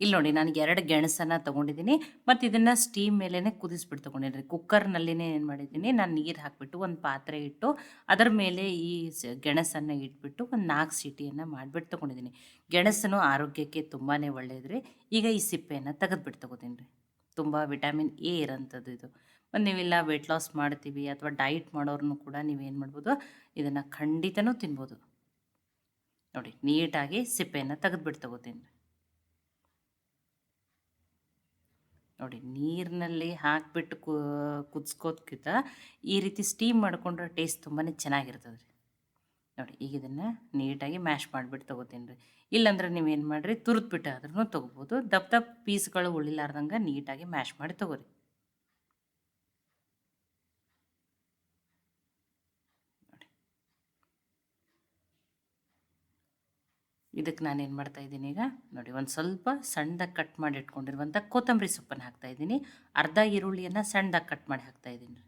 ಇಲ್ಲಿ ನೋಡಿ ನಾನು ಎರಡು ಗೆಣಸನ್ನು ತಗೊಂಡಿದ್ದೀನಿ ಮತ್ತು ಇದನ್ನು ಸ್ಟೀಮ್ ಮೇಲೇ ಕುದಿಸ್ಬಿಟ್ಟು ತೊಗೊಂಡಿದ್ದೀನಿ. ಕುಕ್ಕರ್ನಲ್ಲಿನೇ ಏನು ಮಾಡಿದ್ದೀನಿ, ನಾನು ನೀರು ಹಾಕಿಬಿಟ್ಟು ಒಂದು ಪಾತ್ರೆ ಇಟ್ಟು ಅದರ ಮೇಲೆ ಈ ಗೆಣಸನ್ನು ಇಟ್ಬಿಟ್ಟು ಒಂದು ನಾಲ್ಕು ಸೀಟಿಯನ್ನು ಮಾಡಿಬಿಟ್ಟು ತೊಗೊಂಡಿದ್ದೀನಿ. ಗೆಣಸನ್ನು ಆರೋಗ್ಯಕ್ಕೆ ತುಂಬಾ ಒಳ್ಳೆಯದ್ರಿ ಈಗ ಈ ಸಿಪ್ಪೆಯನ್ನು ತೆಗೆದುಬಿಟ್ಟು ತೊಗೋತೀನಿ ರೀ. ತುಂಬ ವಿಟಮಿನ್ ಎ ಇರೋಂಥದ್ದು ಇದು. ಮತ್ತು ನೀವೆಲ್ಲ ವೆಯ್ಟ್ ಲಾಸ್ ಮಾಡ್ತೀವಿ ಅಥವಾ ಡಯಟ್ ಮಾಡೋರ್ನು ಕೂಡ ನೀವೇನು ಮಾಡ್ಬೋದು, ಇದನ್ನು ಖಂಡಿತನೂ ತಿನ್ಬೋದು. ನೋಡಿ, ನೀಟಾಗಿ ಸಿಪ್ಪೆಯನ್ನು ತೆಗೆದ್ಬಿಟ್ಟು ತೊಗೋತೀನಿ ರೀ ನೋಡಿ ನೀರಿನಲ್ಲಿ ಹಾಕಿಬಿಟ್ಟು ಕುದಿಸ್ಕೋದ್ಕಿಂತ ಈ ರೀತಿ ಸ್ಟೀಮ್ ಮಾಡಿಕೊಂಡ್ರೆ ಟೇಸ್ಟ್ ತುಂಬಾ ಚೆನ್ನಾಗಿರ್ತದೆ ರೀ ನೋಡಿ ಈಗ ಇದನ್ನು ನೀಟಾಗಿ ಮ್ಯಾಶ್ ಮಾಡಿಬಿಟ್ಟು ತೊಗೋತೀನಿ ರೀ. ಇಲ್ಲಾಂದ್ರೆ ನೀವೇನು ಮಾಡಿರಿ ತುರಿದ್ಬಿಟ್ಟು ಆದ್ರೂ ತೊಗೋಬೋದು. ದಪ್ಪ ದಪ್ಪ ಪೀಸ್ಗಳು ಉಳಿಲಾರ್ದಂಗೆ ನೀಟಾಗಿ ಮ್ಯಾಶ್ ಮಾಡಿ ತೊಗೋರಿ. ಇದಕ್ಕೆ ನಾನೇನು ಮಾಡ್ತಾ ಇದ್ದೀನಿ ಈಗ, ನೋಡಿ, ಒಂದು ಸ್ವಲ್ಪ ಸಣ್ಣದಾಗಿ ಕಟ್ ಮಾಡಿ ಇಟ್ಕೊಂಡಿರುವಂಥ ಕೊತ್ತಂಬರಿ ಸೊಪ್ಪನ್ನು ಹಾಕ್ತಾ ಇದ್ದೀನಿ. ಅರ್ಧ ಈರುಳ್ಳಿಯನ್ನು ಸಣ್ಣದಾಗಿ ಕಟ್ ಮಾಡಿ ಹಾಕ್ತಾ ಇದ್ದೀನಿ.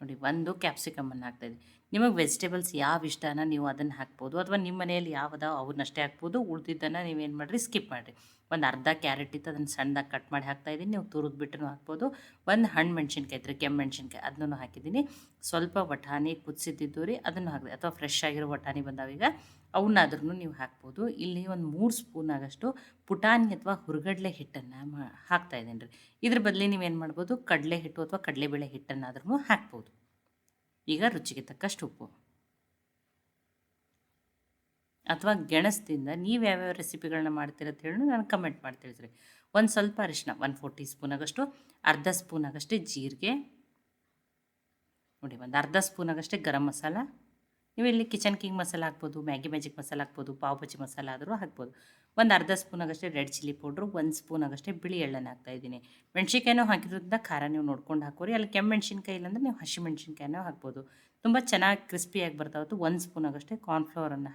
ನೋಡಿ, ಒಂದು ಕ್ಯಾಪ್ಸಿಕಮನ್ನು ಹಾಕ್ತಾಯಿದ್ದೀನಿ ನಿಮಗೆ ವೆಜಿಟೇಬಲ್ಸ್ ಯಾವ ಇಷ್ಟನ ನೀವು ಅದನ್ನು ಹಾಕ್ಬೋದು, ಅಥವಾ ನಿಮ್ಮ ಮನೆಯಲ್ಲಿ ಯಾವ್ದಾವ ಅವನ್ನಷ್ಟೇ ಹಾಕ್ಬೋದು, ಉಳಿದಿದ್ದನ್ನು ನೀವೇನು ಮಾಡಿರಿ ಸ್ಕಿಪ್ ಮಾಡಿರಿ. ಒಂದು ಅರ್ಧ ಕ್ಯಾರೆಟ್ ಇತ್ತು, ಅದನ್ನು ಸಣ್ಣದಾಗಿ ಕಟ್ ಮಾಡಿ ಹಾಕ್ತಾಯಿದ್ದೀನಿ ನೀವು ತುರಿದು ಬಿಟ್ಟು ಹಾಕ್ಬೋದು. ಒಂದು ಹಣ್ಣು ಮೆಣಸಿನ್ಕಾಯಿ ಇದ್ರೆ ಕೆಮ್ಮು ಮೆಣಸಿನ್ಕಾಯಿ, ಅದನ್ನು ಹಾಕಿದ್ದೀನಿ. ಸ್ವಲ್ಪ ವಟಾಣಿ ಕುದಿಸಿದ್ದು ರೀ, ಅದನ್ನು ಹಾಕಿದೆ, ಅಥವಾ ಫ್ರೆಶ್ ಆಗಿರೋ ವಟಾಣಿ ಬಂದಾವೀಗ ಅವನ್ನಾದ್ರೂ ನೀವು ಹಾಕ್ಬೋದು. ಇಲ್ಲಿ ಒಂದು ಮೂರು ಸ್ಪೂನ್ ಆಗಷ್ಟು ಪುಟಾಣಿ ಅಥವಾ ಹುರ್ಗಡ್ಲೆ ಹಿಟ್ಟನ್ನು ಮಾ ಹಾಕ್ತಾಯಿದ್ದೀನಿ ರೀ. ಇದ್ರ ಬದಲಿ ನೀವೇನು ಮಾಡ್ಬೋದು ಕಡಲೆ ಹಿಟ್ಟು ಅಥವಾ ಕಡಲೆಬೇಳೆ ಹಿಟ್ಟನ್ನಾದ್ರೂ ಹಾಕ್ಬೋದು. ಈಗ ರುಚಿಗೆ ತಕ್ಕಷ್ಟು ಉಪ್ಪು. ಅಥವಾ ಗೆಣಸದಿಂದ ನೀವು ಯಾವ್ಯಾವ ರೆಸಿಪಿಗಳನ್ನ ಮಾಡ್ತೀರ ಅಂತ ಹೇಳಿ ನಾನು ಕಮೆಂಟ್ ಮಾಡಿ ಒಂದು ಸ್ವಲ್ಪ ಅರಿಶಿನ ಒನ್ ಫೋರ್ ಟೀ ಸ್ಪೂನ್ ಆಗಷ್ಟು ಅರ್ಧ ಸ್ಪೂನ್ ಆಗಷ್ಟೇ ಜೀರಿಗೆ. ನೋಡಿ, ಒಂದು ಅರ್ಧ ಸ್ಪೂನ್ ಆಗಷ್ಟೇ ಗರಂ ಮಸಾಲ. ನೀವು ಇಲ್ಲಿ ಕಿಚನ್ ಕಿಂಗ್ ಮಸಾಲ ಹಾಕ್ಬೋದು ಮ್ಯಾಗಿ ಮ್ಯಾಜಿಕ್ ಮಸಾಲ ಹಾಕ್ಬೋದು, ಪಾವ್ ಭಾಜಿ ಮಸಾಲ ಆದರೂ ಹಾಕ್ಬೋದು. ಒಂದು ಅರ್ಧ ಸ್ಪೂನ್ ಆಗಷ್ಟೇ ರೆಡ್ ಚಿಲ್ಲಿ ಪೌಡ್ರು, ಒಂದು ಸ್ಪೂನ್ ಆಗಷ್ಟೇ ಬಿಳಿ ಎಳ್ಳನ್ನು ಹಾಕ್ತಾಯಿದ್ದೀನಿ ಮೆಣ್ಸಿನ್ಕಾಯಿನೂ ಹಾಕಿರೋದ್ರಿಂದ ಖಾರ ನೀವು ನೋಡ್ಕೊಂಡು ಹಾಕೋರಿ ಅಲ್ಲಿ ಕೆಮ್ಮು ಮೆಣಸಿನ್ಕಾಯಿ ನೀವು ಹಸಿ ಮೆಣಸಿನ್ಕಾಯಿನೂ ಹಾಕ್ಬೋದು. ತುಂಬ ಚೆನ್ನಾಗಿ ಕ್ರಿಸ್ಪಿಯಾಗಿ ಬರ್ತಾವತ್ತು ಒಂದು ಸ್ಪೂನ್ ಆಗಷ್ಟೇ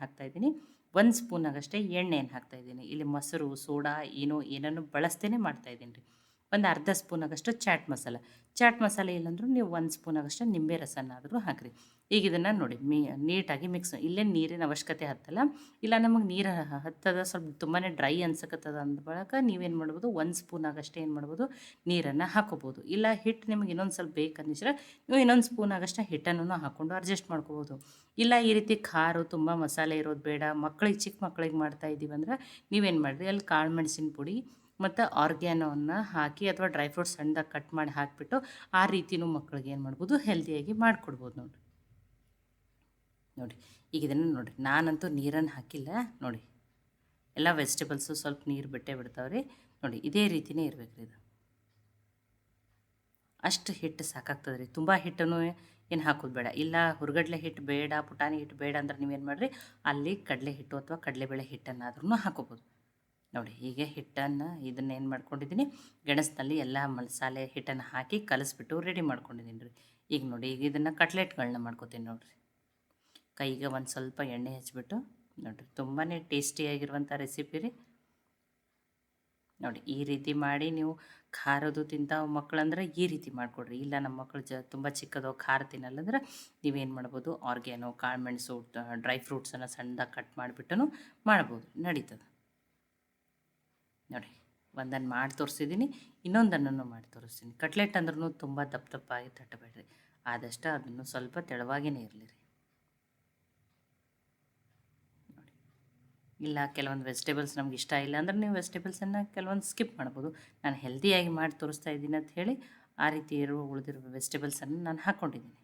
ಹಾಕ್ತಾ ಇದ್ದೀನಿ. ಒಂದು ಸ್ಪೂನ್ ಆಗಷ್ಟೇ ಎಣ್ಣೆಯನ್ನು ಹಾಕ್ತಾಯಿದ್ದೀನಿ ಇಲ್ಲಿ ಮೊಸರು, ಸೋಡಾ, ಏನೋ ಏನನ್ನು ಬಳಸ್ತೇನೆ ಮಾಡ್ತಾಯಿದ್ದೀನಿ ರೀ. ಒಂದು ಅರ್ಧ ಸ್ಪೂನ್ ಆಗಷ್ಟು ಚಾಟ್ ಮಸಾಲ. ಚಾಟ್ ಮಸಾಲೆ ಇಲ್ಲಾಂದ್ರೂ ನೀವು ಒಂದು ಸ್ಪೂನ್ ಆಗಷ್ಟು ನಿಂಬೆ ರಸನಾದರೂ ಹಾಕಿರಿ. ಈಗ ಇದನ್ನು ನೋಡಿ ಮೀ, ನೀಟಾಗಿ ಮಿಕ್ಸ್ ಇಲ್ಲೇ ನೀರಿನ ಅವಶ್ಯಕತೆ ಹತ್ತಲ್ಲ. ಇಲ್ಲ ನಮಗೆ ನೀರು ಹತ್ತದ ಸ್ವಲ್ಪ ತುಂಬಾ ಡ್ರೈ ಅನ್ಸಕತ್ತದ ಅಂದ ಬಳಕ ನೀವೇನು ಮಾಡ್ಬೋದು ಒಂದು ಸ್ಪೂನ್ ಆಗಷ್ಟೇ ಏನು ಮಾಡ್ಬೋದು ನೀರನ್ನು ಹಾಕೋಬೋದು. ಇಲ್ಲ ಹಿಟ್ಟು ನಿಮಗೆ ಇನ್ನೊಂದು ಸ್ವಲ್ಪ ಬೇಕು ಅನ್ನಿಸ್ರೆ ನೀವು ಇನ್ನೊಂದು ಸ್ಪೂನ್ ಆಗಷ್ಟೇ ಹಿಟ್ಟನ್ನು ಹಾಕ್ಕೊಂಡು ಅಡ್ಜಸ್ಟ್ ಮಾಡ್ಕೋಬೋದು. ಇಲ್ಲ ಈ ರೀತಿ ಖಾರು, ತುಂಬ ಮಸಾಲೆ ಇರೋದು ಬೇಡ. ಮಕ್ಕಳಿಗೆ ಚಿಕ್ಕ ಮಕ್ಕಳಿಗೆ ಮಾಡ್ತಾ ಇದ್ದೀವಿ ಅಂದ್ರೆ ನೀವೇನು ಮಾಡಿರಿ? ಅಲ್ಲಿ ಕಾಳು ಮೆಣಸಿನ ಪುಡಿ ಮತ್ತು ಆರ್ಗ್ಯಾನೋವನ್ನು ಹಾಕಿ ಅಥವಾ ಡ್ರೈ ಫ್ರೂಟ್ಸ್ ಸಣ್ಣದಾಗಿ ಕಟ್ ಮಾಡಿ ಹಾಕಿಬಿಟ್ಟು ಆ ರೀತಿಯೂ ಮಕ್ಕಳಿಗೆ ಏನು ಮಾಡ್ಬೋದು ಹೆಲ್ದಿಯಾಗಿ ಮಾಡಿಕೊಡ್ಬೋದು ನೋಡಿ ನೋಡಿ, ಈಗ ಇದನ್ನು ನೋಡಿ ನಾನಂತೂ ನೀರನ್ನು ಹಾಕಿಲ್ಲ, ನೋಡಿ. ಎಲ್ಲ ವೆಜಿಟೇಬಲ್ಸು ಸ್ವಲ್ಪ ನೀರು ಬಿಟ್ಟೆ ಬಿಡ್ತಾವೆ ರೀ ನೋಡಿ, ಇದೇ ರೀತಿಯೇ ಇರಬೇಕು ಇದು. ಅಷ್ಟು ಹಿಟ್ಟು ಸಾಕಾಗ್ತದೆ ರೀ ತುಂಬ ಹಿಟ್ಟನ್ನು ಏನು ಹಾಕೋದು ಬೇಡ. ಇಲ್ಲ, ಹುರ್ಗಡ್ಲೆ ಹಿಟ್ಟು ಬೇಡ, ಪುಟಾಣಿ ಹಿಟ್ಟು ಬೇಡ ಅಂದ್ರೆ ನೀವೇನು ಮಾಡಿರಿ? ಅಲ್ಲಿ ಕಡಲೆ ಹಿಟ್ಟು ಅಥವಾ ಕಡಲೆಬೇಳೆ ಹಿಟ್ಟನ್ನಾದ್ರೂ ಹಾಕೋಬೋದು. ನೋಡಿ, ಹೀಗೆ ಹಿಟ್ಟನ್ನು ಇದನ್ನು ಏನು ಮಾಡ್ಕೊಂಡಿದ್ದೀನಿ, ಗೆಣಸಿನಲ್ಲಿ ಎಲ್ಲ ಮಸಾಲೆ ಹಿಟ್ಟನ್ನು ಹಾಕಿ ಕಲಿಸ್ಬಿಟ್ಟು ರೆಡಿ ಮಾಡ್ಕೊಂಡಿದ್ದೀನಿ ರೀ. ಈಗ ನೋಡಿ, ಈಗ ಇದನ್ನು ಕಟ್ಲೆಟ್ಗಳನ್ನ ಮಾಡ್ಕೊತೀನಿ ನೋಡಿರಿ. ಕೈಗೆ ಒಂದು ಸ್ವಲ್ಪ ಎಣ್ಣೆ ಹಚ್ಬಿಟ್ಟು ನೋಡಿರಿ ತುಂಬಾ ಟೇಸ್ಟಿಯಾಗಿರುವಂಥ ರೆಸಿಪಿ ರೀ. ನೋಡಿ, ಈ ರೀತಿ ಮಾಡಿ ನೀವು ಖಾರದು ತಿಂತಾವ ಮಕ್ಕಳಂದ್ರೆ ಈ ರೀತಿ ಮಾಡಿಕೊಡ್ರಿ. ಇಲ್ಲ ನಮ್ಮ ಮಕ್ಕಳು ಜ, ತುಂಬ ಚಿಕ್ಕದೋ, ಖಾರ ತಿನ್ನಲ್ಲ ಅಂದ್ರೆ ನೀವೇನು ಮಾಡ್ಬೋದು ಆರ್ಗ್ಯಾನೋ ಕಾಳು ಮೆಣಸು ಡ್ರೈ ಫ್ರೂಟ್ಸನ್ನು ಸಣ್ಣದಾಗಿ ಕಟ್ ಮಾಡಿಬಿಟ್ಟು ಮಾಡ್ಬೋದು, ನಡೀತದೆ. ನೋಡಿ ಒಂದನ್ನು ಮಾಡಿ ತೋರಿಸಿದ್ದೀನಿ ಇನ್ನೊಂದನ್ನು ಮಾಡಿ ತೋರಿಸ್ತೀನಿ ಕಟ್ಲೆಟ್ ಅಂದ್ರೂ ತುಂಬ ದಪ್ಪ ದಪ್ಪಾಗಿ ತಟ್ಟಬೇಡ್ರಿ. ಆದಷ್ಟು ಅದನ್ನು ಸ್ವಲ್ಪ ತೆಳುವಾಗಿಯೇ ಇರಲಿ ರೀ. ಇಲ್ಲ, ಕೆಲವೊಂದು ವೆಜಿಟೇಬಲ್ಸ್ ನಮ್ಗೆ ಇಷ್ಟ ಇಲ್ಲ ಅಂದ್ರೆ ನೀವು ವೆಜಿಟೇಬಲ್ಸನ್ನು ಕೆಲವೊಂದು ಸ್ಕಿಪ್ ಮಾಡ್ಬೋದು. ನಾನು ಹೆಲ್ದಿಯಾಗಿ ಮಾಡಿ ತೋರಿಸ್ತಾ ಇದ್ದೀನಿ ಅಂತ ಹೇಳಿ ಆ ರೀತಿ ಇರುವ ಉಳಿದಿರುವ ವೆಜಿಟೇಬಲ್ಸನ್ನು ನಾನು ಹಾಕ್ಕೊಂಡಿದ್ದೀನಿ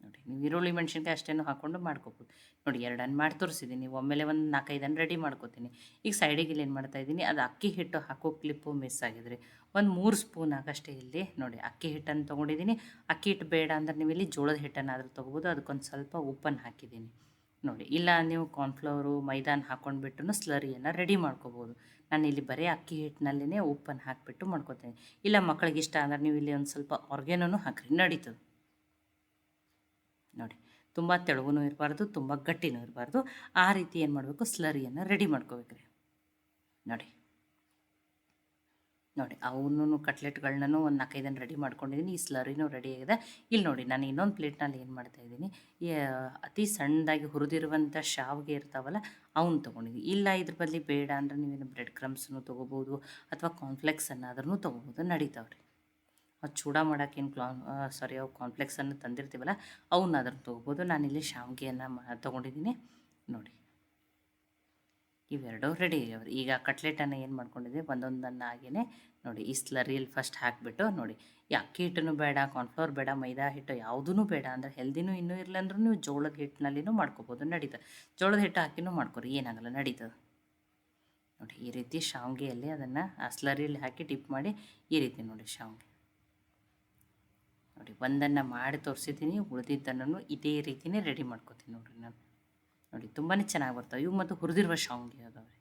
ನೋಡಿ, ನೀವು ಈರುಳ್ಳಿ ಮೆಣಸಿನ್ಕಾಯಿ ಅಷ್ಟೇನು ಹಾಕ್ಕೊಂಡು ಮಾಡ್ಕೋಬೋದು. ನೋಡಿ, ಎರಡನ್ನು ಮಾಡಿ ತೋರಿಸಿದ್ದೀನಿ. ಒಮ್ಮೆಲೆ ಒಂದು ನಾಲ್ಕೈದನ್ನು ರೆಡಿ ಮಾಡ್ಕೋತೀನಿ. ಈಗ ಸೈಡಿಗೆ ಇಲ್ಲಿ ಏನು ಮಾಡ್ತಾ ಇದ್ದೀನಿ. ಅದು ಅಕ್ಕಿ ಹಿಟ್ಟು ಹಾಕೋ ಕ್ಲಿಪ್ಪು ಮಿಸ್ ಆಗಿದ್ರಿ. ಒಂದು ಮೂರು ಸ್ಪೂನ್ ಆಗಷ್ಟೇ ಇಲ್ಲಿ, ನೋಡಿ, ಅಕ್ಕಿ ಹಿಟ್ಟನ್ನು ತೊಗೊಂಡಿದ್ದೀನಿ. ಅಕ್ಕಿ ಹಿಟ್ಟು ಬೇಡ ಅಂದ್ರೆ ನೀವು ಇಲ್ಲಿ ಜೋಳದ ಹಿಟ್ಟನ್ನು ಆದರೂ ತೊಗೋಬೋದು. ಅದಕ್ಕೊಂದು ಸ್ವಲ್ಪ ಉಪ್ಪನ್ನು ಹಾಕಿದ್ದೀನಿ. ನೋಡಿ, ಇಲ್ಲ ನೀವು ಕಾರ್ನ್ಫ್ಲವರು ಮೈದಾನ ಹಾಕ್ಕೊಂಡ್ಬಿಟ್ಟು ಸ್ಲರಿಯನ್ನು ರೆಡಿ ಮಾಡ್ಕೋಬೋದು. ನಾನು ಇಲ್ಲಿ ಬರೀ ಅಕ್ಕಿ ಹಿಟ್ಟಿನಲ್ಲಿನೇ ಉಪ್ಪನ್ನು ಹಾಕಿಬಿಟ್ಟು ಮಾಡ್ಕೋತೀನಿ. ಇಲ್ಲ ಮಕ್ಕಳಿಗೆ ಇಷ್ಟ ಅಂದ್ರೆ ನೀವು ಇಲ್ಲಿ ಒಂದು ಸ್ವಲ್ಪ ಆರ್ಗ್ಯಾನೂ ಹಾಕಿರಿ, ನಡೀತದೆ. ನೋಡಿ, ತುಂಬ ತೆಳುಗೂ ಇರಬಾರ್ದು, ತುಂಬ ಗಟ್ಟಿನೂ ಇರಬಾರ್ದು. ಆ ರೀತಿ ಏನು ಮಾಡಬೇಕು ಸ್ಲರಿಯನ್ನು ರೆಡಿ ಮಾಡ್ಕೋಬೇಕ್ರಿ. ನೋಡಿ ನೋಡಿ ಅವನು ಕಟ್ಲೆಟ್ಗಳನ್ನೂ ಒಂದು ನಾಲ್ಕೈದನ್ನು ರೆಡಿ ಮಾಡ್ಕೊಂಡಿದ್ದೀನಿ ಈ ಸ್ಲರಿನೂ ರೆಡಿ ಆಗಿದೆ. ಇಲ್ಲಿ ನೋಡಿ, ನಾನು ಇನ್ನೊಂದು ಪ್ಲೇಟ್ನಲ್ಲಿ ಏನು ಮಾಡ್ತಾಯಿದ್ದೀನಿ ಈ ಅತಿ ಸಣ್ಣದಾಗಿ ಹುರಿದಿರುವಂಥ ಶಾವಿಗೆ ಇರ್ತಾವಲ್ಲ ಅವನ್ನ ತೊಗೊಂಡಿದ್ದೀನಿ ಇಲ್ಲ, ಇದ್ರ ಬದಲಿ ಬೇಡ ಅಂದರೆ ನೀವೇನು ಬ್ರೆಡ್ ಕ್ರಮ್ಸನ್ನು ತೊಗೋಬೋದು ಅಥವಾ ಕಾನ್ಫ್ಲೆಕ್ಸನ್ನಾದ್ರೂ ತೊಗೋಬೋದು, ನಡೀತಾವ್ರಿ. ಅದು ಚೂಡ ಮಾಡೋಕ್ಕೇನು ಕ್ಲಾನ್ ಸಾರಿ ಅವು ಕಾನ್ಫ್ಲೆಕ್ಸನ್ನು ತಂದಿರ್ತೀವಲ್ಲ ಅವನ್ನಾದ್ರೂ ತೊಗೋಬೋದು. ನಾನಿಲ್ಲಿ ಶಾವಿಗೆಯನ್ನು ತೊಗೊಂಡಿದ್ದೀನಿ ನೋಡಿ. ಇವೆರಡೂ ರೆಡಿ ಆಗ್ಯಾವ್ರಿ ಈಗ ಕಟ್ಲೆಟನ್ನು ಏನು ಮಾಡ್ಕೊಂಡಿದ್ದೆ ಒಂದೊಂದನ್ನು ಹಾಗೇ ನೋಡಿ, ಈ ಸ್ಲರಿಯಲ್ಲಿ ಫಸ್ಟ್ ಹಾಕಿಬಿಟ್ಟು ನೋಡಿ. ಈ ಅಕ್ಕಿ ಹಿಟ್ಟನ್ನು ಬೇಡ ಕಾರ್ನ್ಫ್ಲವರ್ ಬೇಡ, ಮೈದಾ ಹಿಟ್ಟು ಯಾವುದೂ ಬೇಡ ಅಂದರೆ ಹೆಲ್ದಿನೂ ಇನ್ನೂ ಇರಲಿಲ್ಲ ಅಂದ್ರೂ ನೀವು ಜೋಳದ ಹಿಟ್ಟಿನಲ್ಲಿನೂ ಮಾಡ್ಕೋಬೋದು, ನಡೀತದೆ. ಜೋಳದ ಹಿಟ್ಟು ಹಾಕಿನೂ ಮಾಡ್ಕೊರಿ, ಏನಾಗಲ್ಲ, ನಡೀತದೆ. ನೋಡಿ, ಈ ರೀತಿ ಶಾವಿಗೆಯಲ್ಲಿ ಅದನ್ನು ಆ ಸ್ಲರಿಯಲ್ಲಿ ಹಾಕಿ ಟಿಪ್ ಮಾಡಿ ಈ ರೀತಿ ನೋಡಿ ಶಾವಿಗೆ. ನೋಡಿ, ಒಂದನ್ನು ಮಾಡಿ ತೋರಿಸಿದ್ದೀನಿ, ಉಳಿದಿದ್ದನ್ನು ಇದೇ ರೀತಿಯೇ ರೆಡಿ ಮಾಡ್ಕೋತೀನಿ ನೋಡಿರಿ ನಾನು. ನೋಡಿ ತುಂಬಾ ಚೆನ್ನಾಗಿ ಬರ್ತವೆ. ಇವು ಮತ್ತು ಹುರಿದಿರುವ ಶಾವಿಗೆ ಅದಾವೆ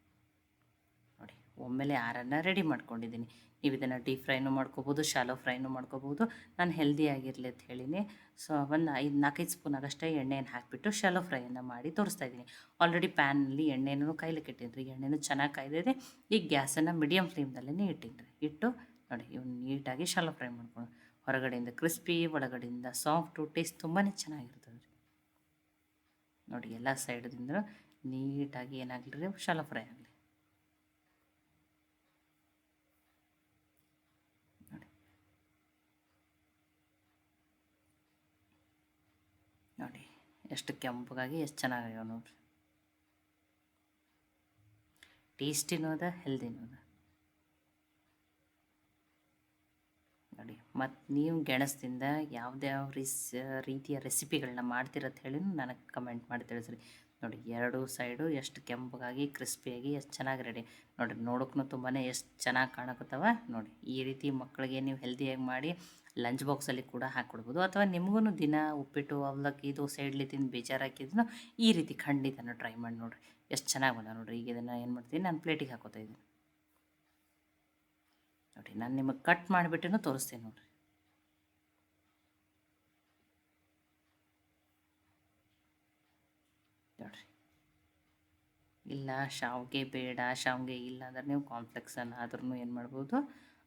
ನೋಡಿ, ಒಮ್ಮೆಲೆ ಆರನ್ನು ರೆಡಿ ಮಾಡ್ಕೊಂಡಿದ್ದೀನಿ ನೀವು ಇದನ್ನು ಡೀಪ್ ಫ್ರೈನು ಮಾಡ್ಕೋಬೋದು ಶಾಲೋ ಫ್ರೈನೂ ಮಾಡ್ಕೋಬೋದು. ನಾನು ಹೆಲ್ದಿ ಆಗಿರಲಿ ಅಂತ ಹೇಳಿನಿ. ಸೊ ಒಂದು ಐದು, ನಾಲ್ಕೈದು ಸ್ಪೂನ್ ಆಗಷ್ಟೇ ಎಣ್ಣೆಯನ್ನು ಹಾಕಿಬಿಟ್ಟು ಶಾಲೋ ಫ್ರೈಯನ್ನು ಮಾಡಿ ತೋರಿಸ್ತಾ ಇದ್ದೀನಿ ಆಲ್ರೆಡಿ ಪ್ಯಾನಲ್ಲಿ ಎಣ್ಣೆನೂ ಕಾಯ್ಲಿಕ್ಕೆ ರೀ ಎಣ್ಣೆನೂ ಚೆನ್ನಾಗಿ ಕಾಯ್ದಿದೆ. ಈ ಗ್ಯಾಸನ್ನು ಮೀಡಿಯಮ್ ಫ್ಲೇಮ್ದಲ್ಲೇ ರೀ ಇಟ್ಟು ನೋಡಿ, ಇವ್ನು ನೀಟಾಗಿ ಶಾಲೋ ಫ್ರೈ ಮಾಡ್ಕೊಂಡು ಹೊರಗಡೆಯಿಂದ ಕ್ರಿಸ್ಪಿ ಒಳಗಡೆಯಿಂದ ಸಾಫ್ಟು ಟೇಸ್ಟ್ ತುಂಬಾ ಚೆನ್ನಾಗಿರ್ತದೆ ರೀ ನೋಡಿ, ಎಲ್ಲ ಸೈಡ್ದಿಂದ ನೀಟಾಗಿ ಏನಾಗಲಿ ರೀ ಶಾಲೋ ಫ್ರೈ ಆಗಲಿ. ನೋಡಿ. ನೋಡಿ, ಎಷ್ಟು ಕೆಂಪಗಾಗಿ ಎಷ್ಟು ಚೆನ್ನಾಗ್ಯಾವ ನೋಡ್ರಿ. ಟೇಸ್ಟಿನೂ ಅದ ಹೆಲ್ದಿನೂ ಅದ. ನೋಡಿ. ಮತ್ತು ನೀವು ಗೆಣಸದಿಂದ ಯಾವ್ದ್ಯಾವ ರೀಸ್ ರೀತಿಯ ರೆಸಿಪಿಗಳನ್ನ ಮಾಡ್ತಿರತ್ತೆ ಹೇಳಿ ನನಗೆ ಕಮೆಂಟ್ ಮಾಡಿ ತಿಳಿಸ್ರಿ. ನೋಡಿ, ಎರಡು ಸೈಡು ಎಷ್ಟು ಕೆಂಪಗಾಗಿ, ಕ್ರಿಸ್ಪಿಯಾಗಿ, ಎಷ್ಟು ಚೆನ್ನಾಗಿ ರೆಡಿ ನೋಡಿ ನೋಡೋಕ್ಕೂ ತುಂಬಾ ಎಷ್ಟು ಚೆನ್ನಾಗಿ ಕಾಣಕತ್ತವ. ನೋಡಿ, ಈ ರೀತಿ ಮಕ್ಕಳಿಗೆ ನೀವು ಹೆಲ್ದಿಯಾಗಿ ಮಾಡಿ ಲಂಚ್ ಬಾಕ್ಸಲ್ಲಿ ಕೂಡ ಹಾಕ್ಕೊಡ್ಬೋದು ಅಥವಾ ನಿಮಗೂ ದಿನ ಉಪ್ಪಿಟ್ಟು, ಅವಲಕ್ಕಿ, ದೋಸೆ, ಇಡ್ಲಿ ತಿಂದು ಬೇಜಾರು ಹಾಕಿದ್ರು ಈ ರೀತಿ ಖಂಡಿತನ ಟ್ರೈ ಮಾಡಿ ನೋಡಿರಿ. ಎಷ್ಟು ಚೆನ್ನಾಗಿ ಬಂದ ನೋಡಿರಿ. ಈಗ ಇದನ್ನು ಏನು ಮಾಡ್ತೀನಿ, ನಾನು ಪ್ಲೇಟಿಗೆ ಹಾಕೋತಾ ಇದ್ದೀನಿ. ನೋಡಿ, ನಾನು ನಿಮಗೆ ಕಟ್ ಮಾಡಿಬಿಟ್ಟು ತೋರಿಸ್ತೀನಿ ನೋಡಿರಿ. ನೋಡಿರಿ. ಇಲ್ಲ, ಶಾವಿಗೆ ಬೇಡ, ಶಾವ್ಗೆ ಇಲ್ಲ ಅಂದ್ರೆ ನೀವು ಕಾಂಪ್ಲೆಕ್ಸನ್ನು ಆದ್ರೂ ಏನು ಮಾಡ್ಬೋದು?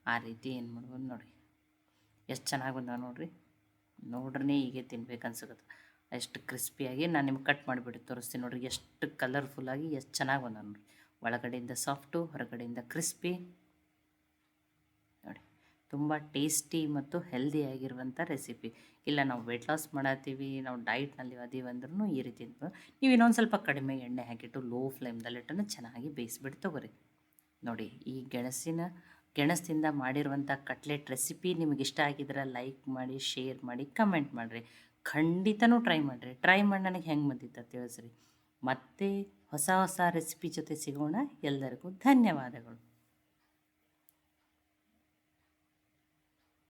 ಆ ರೀತಿ ಏನು ಮಾಡ್ಬೋದು ನೋಡಿ. ಎಷ್ಟು ಚೆನ್ನಾಗಿ ಬಂದಾವೆ ನೋಡಿರಿ. ನೋಡ್ರಿ ಹೀಗೆ ತಿನ್ಬೇಕು ಅನ್ಸಕತ್ತೆ ಎಷ್ಟು ಕ್ರಿಸ್ಪಿಯಾಗಿ ನಾನು ನಿಮ್ಗೆ ಕಟ್ ಮಾಡಿಬಿಟ್ಟು ತೋರಿಸ್ತೀನಿ ನೋಡಿರಿ. ಎಷ್ಟು ಕಲರ್ಫುಲ್ಲಾಗಿ ಎಷ್ಟು ಚೆನ್ನಾಗಿ ಬಂದ ನೋಡಿರಿ. ಒಳಗಡೆಯಿಂದ ಸಾಫ್ಟು ಹೊರಗಡೆಯಿಂದ ಕ್ರಿಸ್ಪಿ ತುಂಬ ಟೇಸ್ಟಿ ಮತ್ತು ಹೆಲ್ದಿ ಆಗಿರುವಂಥ ರೆಸಿಪಿ. ಇಲ್ಲ, ನಾವು ವೆಯ್ಟ್ ಲಾಸ್ ಮಾಡತ್ತೀವಿ ನಾವು ಡಯಟ್ನಲ್ಲಿ ಅದೀವಿ ಅಂದ್ರೂ ಈ ರೀತಿ ನೀವು ಇನ್ನೊಂದು ಸ್ವಲ್ಪ ಕಡಿಮೆ ಎಣ್ಣೆ ಹಾಕಿಟ್ಟು ಲೋ ಫ್ಲೇಮ್ದಲ್ಲಿಟ್ಟು ಚೆನ್ನಾಗಿ ಬೇಯಿಸ್ಬಿಟ್ಟು ತೊಗೊರಿ. ನೋಡಿ, ಈ ಗೆಣಸಿನ ಗೆಣಸಿಂದ ಮಾಡಿರುವಂಥ ಕಟ್ಲೆಟ್ ರೆಸಿಪಿ ನಿಮಗೆ ಇಷ್ಟ ಆಗಿದ್ರೆ ಲೈಕ್ ಮಾಡಿ ಶೇರ್ ಮಾಡಿ ಕಮೆಂಟ್ ಮಾಡಿರಿ. ಖಂಡಿತನೂ ಟ್ರೈ ಮಾಡಿರಿ. ಟ್ರೈ ಮಾಡಿ ನನಗೆ ಹೆಂಗೆ ಬಂದಿತ್ತು ತಿಳಿಸ್ರಿ. ಮತ್ತೆ ಹೊಸ ಹೊಸ ರೆಸಿಪಿ ಜೊತೆ ಸಿಗೋಣ. ಎಲ್ಲರಿಗೂ ಧನ್ಯವಾದಗಳು.